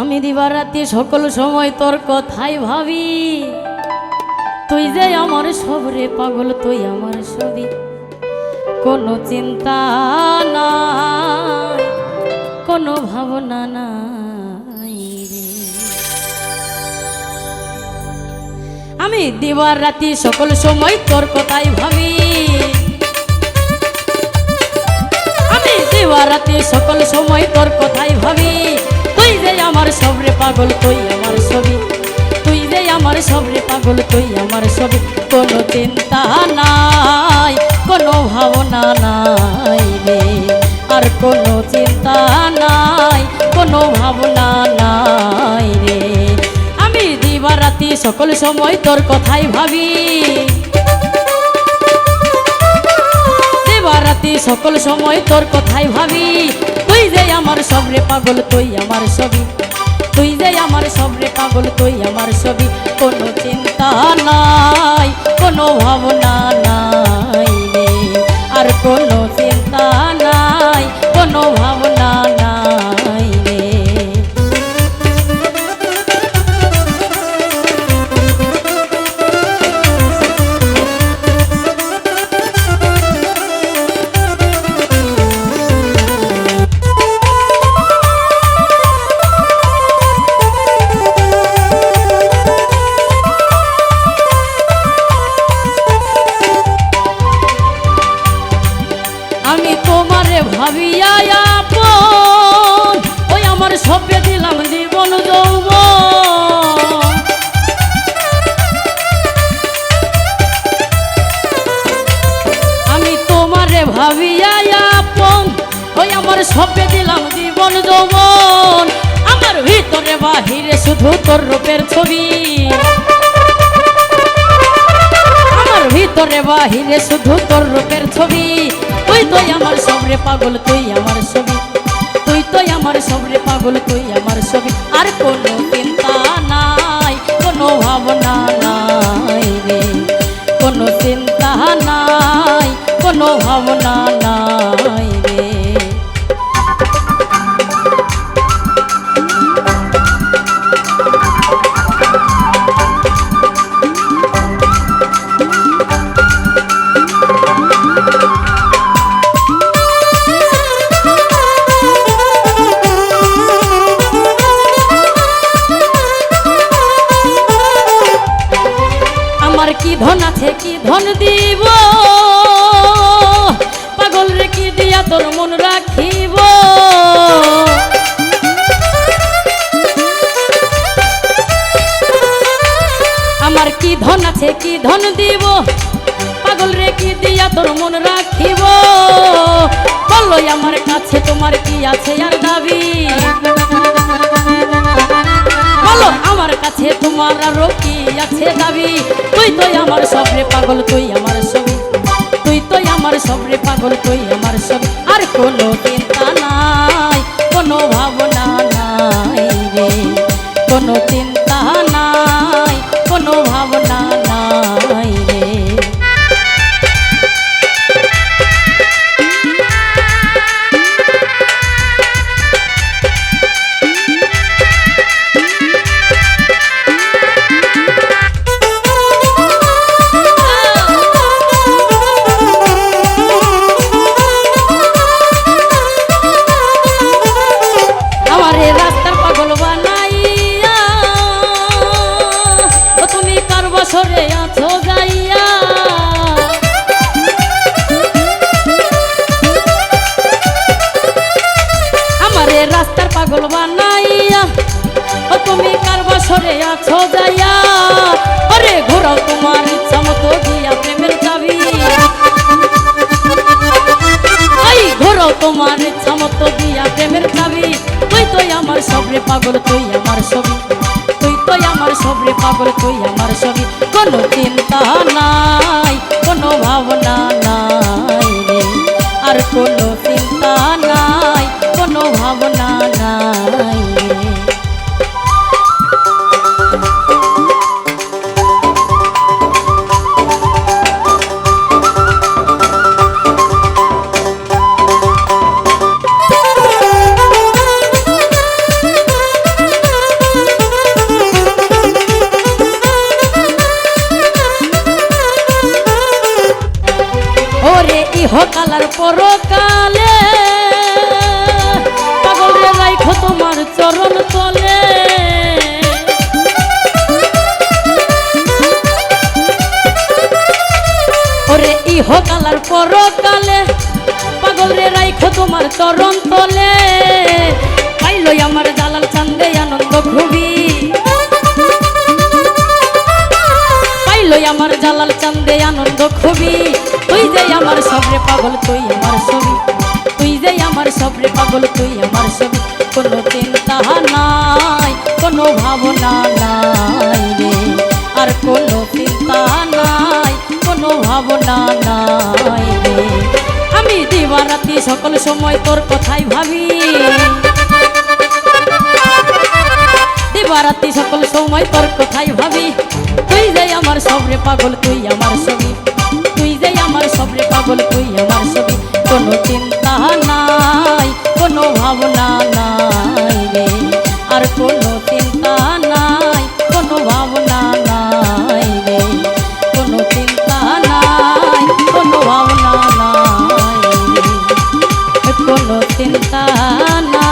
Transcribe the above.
আমি দিবারাতি সকল সময় তোর কথাই ভাবি। তুই যে আমার সবরে পাগল, তুই আমার ছবি কোনো চিন্তা নাই, কোনো ভাবনা নাই আমি দিবার রাতি সকল সময় তোর কথাই ভাবি। আমি দিবার রাতি সকল সময় তোর কথাই ভাবি। তুই যে আমার সবরে পাগল, তুই আমার ছবি। তুই যে আমার সবরে পাগল, তুই আমার ছবি। কোনো চিন্তা নাই, কোনো ভাবনা নাই রে। আর কোনো চিন্তা নাই, কোনো ভাবনা নাই রে। আমি দিবারাতি সকল সময় তোর কথাই ভাবি। দিবারাতি সকল সময় তোর কথাই ভাবি। তুই যে আমার সবরে পাগল, তুই আমার ছবি। তুই যে আমার সবরে পাগল, তুই আমার ছবি। কোনো চিন্তা নাই, কোনো ভাবনা নাই। শুধু তোর রূপের ছবি। আমার ভিতরে বাহিরে শুধু তোর রূপের ছবি। তুই তো আমার সবরে পাগল, তুই আমার ছবি। তুই তো আমার সবরে পাগল, তুই আমার ছবি। আর কোনো চিন্তা নাই, কোনো ভাবনা নাই রে। কোনো চিন্তা নাই, কোনো ভাবনা ধন আছে কি ধন দিব? পাগল রে কি দিয়া তোর মন রাখিব? আমার কি ধন আছে কি ধন দিব? পাগল রে কি দিয়া তোর মন রাখিব? বলো আমার কাছে, তোমার কি আছে আর দাবি? কাছে তোমার আরও কি আছে দাবি? তুই তো আমার সবরে পাগল, তুই আমার সব তুই তো আমার সবরে পাগল, তুই আমার সব আর কোনো চিন্তা নাই, কোনো ভাবনা নাই রে। কোনো চিন্তা ঘোরাও তোমার ইচ্ছা মতো দিয়া প্রেমের চাবি। এই ঘোরাও তোমার ইচ্ছা মতো দিয়া প্রেমের চাবি। তুই তো আমার সবরে পাগল, তুই আমার ছবি। তুই তো আমার সবরে পাগল, তুই আমার ছবি। কোনো চিন্তা নাই, কোনো ভাবনা নাই আর কোনো চিন্তা চরণ তলে। ওরে ইহকালার পরকালে, পাগল রে রাইখো তোমার চরণ তলে। পাইলো আমার জালাল চান্দে আনন্দ খুবই। পাইলো আমার জালাল চান্দে আনন্দ খুবই। তুই যে আমার সবরে পাগল, তুই আমার ছবি। তুই যে আমার সবরে পাগল, তুই আমার ছবি। কোনো দিবারাতি সকল সময় তোর কথাই ভাবি। দিবারাতি সকল সময় তোর কথাই ভাবি। তুই যে আমার সবরে পাগল, তুই আমার ছবি তুই যে আমার সবরে পাগল, তুই আমার ছবি কোনো চিন্তা নাই, কোনো ভাবনা নাই। কানা